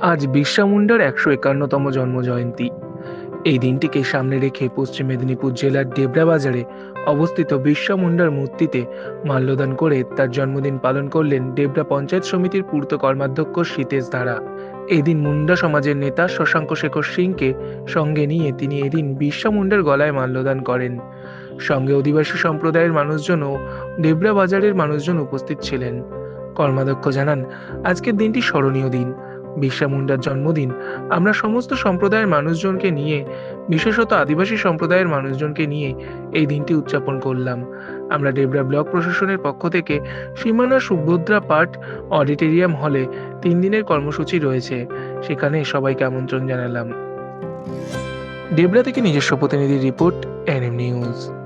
আজ বিরসা মুন্ডার একশো একান্নতম জন্মজয়ন্তী। এই দিনটিকে সামনে রেখে পশ্চিম মেদিনীপুর জেলার ডেবরা বাজারে অবস্থিত বিরসা মুন্ডার মূর্তিতে মাল্যদান করে তার জন্মদিন পালন করলেন ডেবরা পঞ্চায়েত সমিতির পূর্ত কর্মাধ্যক্ষ সীতেশ ধারা। এদিন মুন্ডা সমাজের নেতা শশাঙ্ক শেখর সিংকে সঙ্গে নিয়ে তিনি এদিন বিরসা মুন্ডার গলায় মাল্যদান করেন। সঙ্গে অধিবাসী সম্প্রদায়ের মানুষজনও ডেবরা বাজারের মানুষজন উপস্থিত ছিলেন। কর্মাধ্যক্ষ জানান, আজকের দিনটি স্মরণীয় দিন। বিরসা মুন্ডার জন্মদিন। আমরা সমস্ত সম্প্রদায়ের মানুষজনকে নিয়ে, বিশেষত আদিবাসী সম্প্রদায়ের মানুষজনকে নিয়ে এই দিনটি উদযাপন করলাম। আমরা ডেবরা ব্লক প্রশাসনের পক্ষ থেকে সীমানা সুভদ্রা পাঠ অডিটোরিয়াম হলে তিন দিনের কর্মসূচি রয়েছে। সেখানে সবাইকে আমন্ত্রণ জানালাম। ডেবরা থেকে নিজস্ব প্রতিনিধি রিপোর্ট এনএম নিউজ।